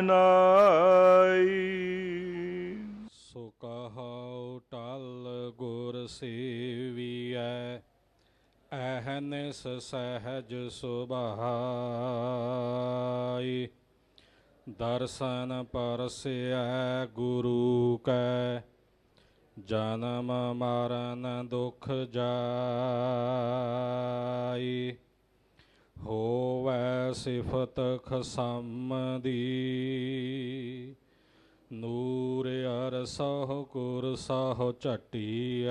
ਨਾਈ। ਸੋ ਕਹਾਉ ਟਲ ਗੁਰ ਸੇਵੀਐ ਐਹਨਿਸ ਸਹਿਜ ਸੁਭਾਈ। ਦਰਸ਼ਨ ਪਰਸਿਐ ਗੁਰੂ ਕੈ, ਜਨਮ ਮਰਨ ਦੁਖ ਜਾਈ। ਸਿਫਤ ਖਸਮ ਦੀ ਨੂਰ ਅਰਸਹ ਕੁਰ ਸਹੁ ਝਟੀਐ।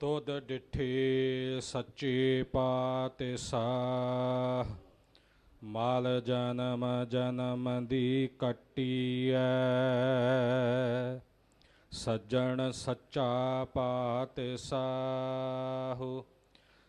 ਤੁਧ ਡਿਠੇ ਸੱਚੇ ਪਾਤਿ ਸਾਹ ਮਾਲ ਜਨਮ ਜਨਮ ਦੀ ਕੱਟੀਐ। ਸੱਜਣ ਸੱਚਾ ਪਾਤਿ ਸਾਹੂ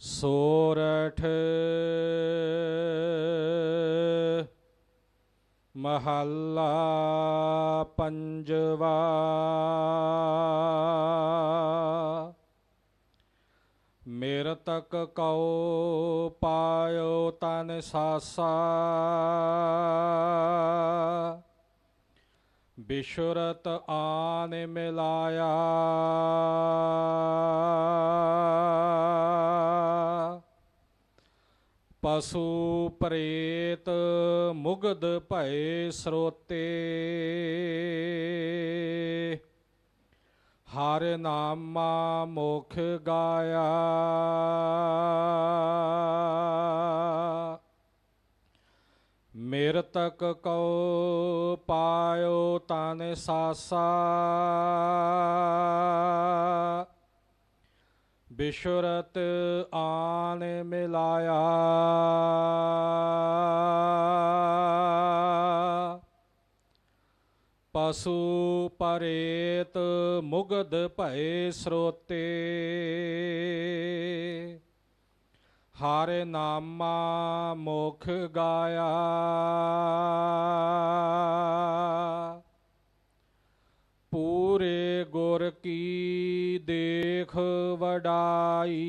ਸੋਰਠ ਮਹੱਲਾ ਪੰਜਵਾ। ਮੇਰ ਤੱਕ ਕਉ ਪਾਇਓ ਤਨ ਸਾਸਾ। ਬਿਸ਼ੁਰਤ ਆਨ ਮਿਲਾਇਆ। ਪਸ਼ੂ ਪ੍ਰੇਤ ਮੁਗਧ ਭਏ ਸਰੋਤੇ। ਹਰ ਨਾਮਾ ਮੁਖ ਗਾਇਆ। ਮੇਰ ਤਕ ਕਉ ਪਾਇਓ ਤਨ ਸਾਸਾ। ਬਿਸ਼ੁਰਤ ਆਨ ਮਿਲਾਇਆ। ਪਸ਼ੂ ਪਰੇਤ ਮੁਗਧ ਭਏ ਸਰੋਤੇ। ਹਰ ਨਾਮਾ ਮੁਖ ਗਾਇਆ ਪੂਰੇ ਗੁਰ ਕੀ ਦੇਖ ਵਡਾਈ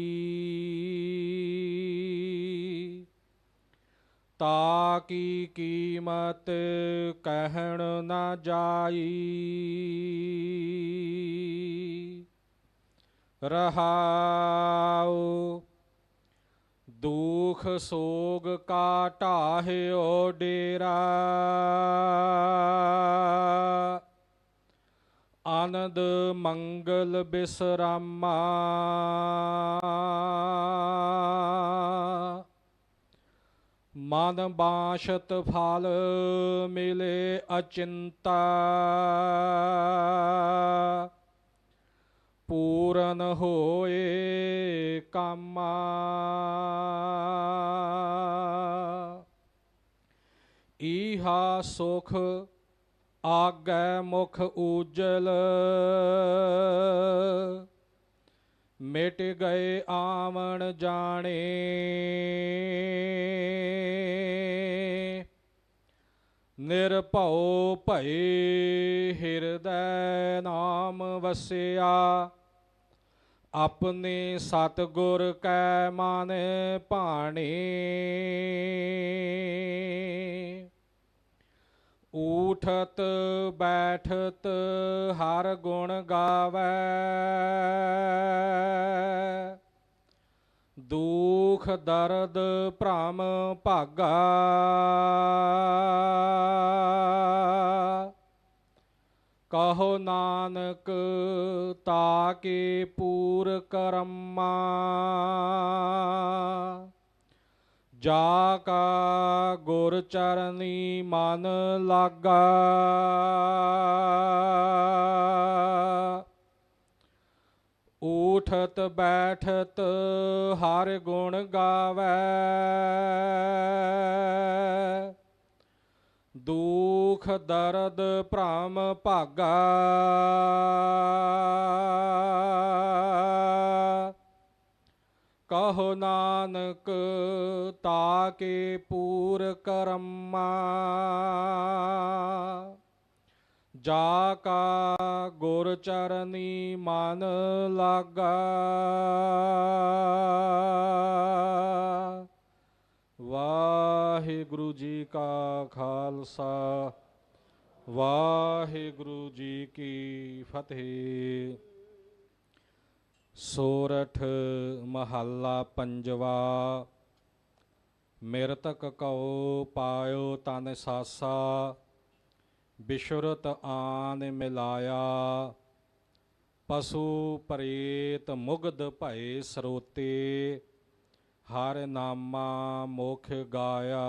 ਤਾ ਕੀ ਕੀਮਤ ਕਹਿਣ ਨਾ ਜਾਈ ਰਹਾਉ ਦੂਖ ਸੋਗ ਕਾ ਢਾਹਿਓ ਡੇਰਾ। ਆਨੰਦ ਮੰਗਲ ਬਿਸਰਾਮਾ। ਮਨ ਬਾਸ਼ਤ ਫਲ ਮਿਲੇ ਅਚਿੰਤਾ। ਪੂਰਨ ਹੋਏ ਕਾਮਾ। ਈਹਾ ਸੁਖ ਆਗੈ ਮੁਖ ਉਜਲ ਮਿਟ ਗਏ ਆਵਣ ਜਾਣੇ। ਨਿਰਭਉ ਭਏ ਹਿਰਦੈ ਨਾਮ ਵਸਿਆ। ਆਪਣੇ ਸਤਿਗੁਰ ਕੈ ਮਨ ਭਾਣੇ। ਊਠਤ ਬੈਠਤ ਹਰ ਗੁਣ ਗਾਵੇ। ਦੁਖ ਦਰਦ ਭ੍ਰਮ ਭਾਗਾ। ਕਹੋ ਨਾਨਕ ਤਾਕੇ ਪੂਰ ਕਰਮਾ ਜਾ ਕਾ ਗੁਰ ਚਰਨੀ ਮਨ ਲਾਗਾ। ਊਠਤ ਬੈਠਤ ਹਰ ਗੁਣ ਗਾਵੇ। ਦੁਖ ਦਰਦ ਭ੍ਰਮ ਭਾਗਾ। ਕਹੋ ਨਾਨਕ ਤਾਕੇ ਪੂਰ ਕਰਮਾ ਜਾ ਕਾ ਗੁਰ ਚਰਨੀ ਮਨ ਲਾਗਾ। ਵਾਹਿਗੁਰੂ ਜੀ ਕਾ ਖਾਲਸਾ, ਵਾਹਿਗੁਰੂ ਜੀ ਕੀ ਫਤਿਹ। ਸੋਰਠ ਮਹੱਲਾ ਪੰਜਵਾ, ਮਿਰਤਕ ਕਉ ਪਾਇਓ ਤਨ ਸਾਸਾ, ਬਿਸ਼ੁਰਤ ਆਨ ਮਿਲਾਇਆ। ਪਸ਼ੂ ਪ੍ਰੇਤ ਮੁਗਧ ਭਏ ਸਰੋਤੇ ਹਰ ਨਾਮਾ ਮੁਖ ਗਾਇਆ।